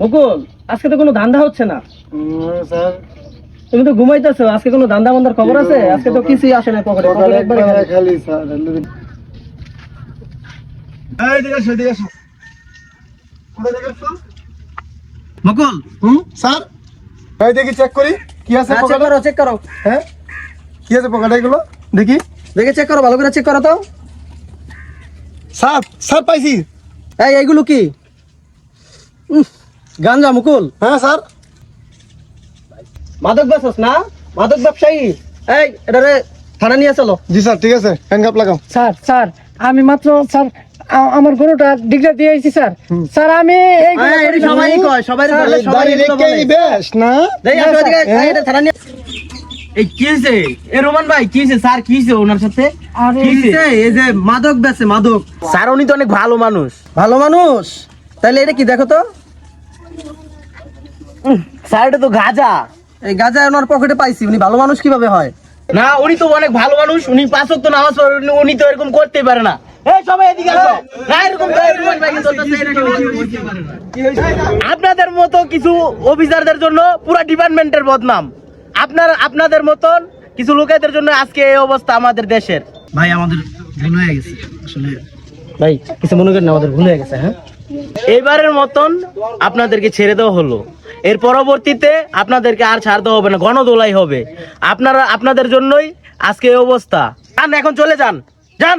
মুকুল আজকে তো কোনো ধান্দা হচ্ছে না। স্যার। তুমি তো ঘুমাইতেছো আজকে কোনো ধান্দা বান্দার খবর আছে? আজকে তো কিছুই আসে না পকেটে পকেটে একবারে খালি। স্যার এই দিকে? মুকুল। হুম? স্যার? এই দেখি চেক করি। কি আছে চেক করো চেক করো। হ্যাঁ? কি আছে পকেটে এগুলো? দেখি। দেখে চেক করো ভালো করে চেক করো তো। স্যার স্যার পাইছি। এই এইগুলো কি? গাঞ্জা মুকুল? হ্যাঁ স্যার। মাদক বেচস না? মাদক ব্যবসায়ী? এই এটা রে থানা নিয়ে চলো। জি স্যার ঠিক আছে। হ্যান্ডকাপ লাগাও। স্যার স্যার আমি মাত্র স্যার আ- আমার গরুটা ডিগলা দিয়ে আইছি স্যার। স্যার আমি এই এই, এটা সবাই কয় সবাই বলে সবাই দাড়ি এগুলো রেখেই বেশ না? দেই আসো এদিকে, হ্যাঁ? এই, এটা থানা নিয়ে এই কি হয়েছে এ রোমান ভাই কি হয়েছে স্যার কি হয়েছে ওনার সাথে? আরে- কি হয়েছে এই যে মাদক বেচে মাদক। স্যার উনি তো অনেক ভালো মানুষ। ভালো মানুষ? তাহলে এটা কি দেখো তো। তো গাজা। এই গাজা ওনার পকেটে পাইছি উনি ভালো মানুষ কীভাবে হয়? না উনি তো অনেক ভালো মানুষ উনি পাঁচ ওয়াক্ত নামাজ উনি- তো এরকম তো করতেই পারে না। আপনাদের মতো কিছু অফিসারদের জন্য পুরো ডিপার্টমেন্টের বদনাম। আপনার আপনাদের মতন কিছু লোকেদের জন্য আজকে এই অবস্থা আমাদের দেশের। ভাই আমাদের ভুল হয়ে গেছে আসলে। ভাই কিছু মনে করেন আমাদের ভুল হয়ে গেছে হ্যাঁ? এইবারের মতন আপনাদেরকে ছেড়ে দেওয়া হলো। এর পরবর্তীতে আপনাদেরকে আর ছাড় দেওয়া হবে না, গণদোলাই হবে। আপনারা, আপনাদের জন্যই আজকে এই অবস্থা। যান, এখন চলে যান। যান!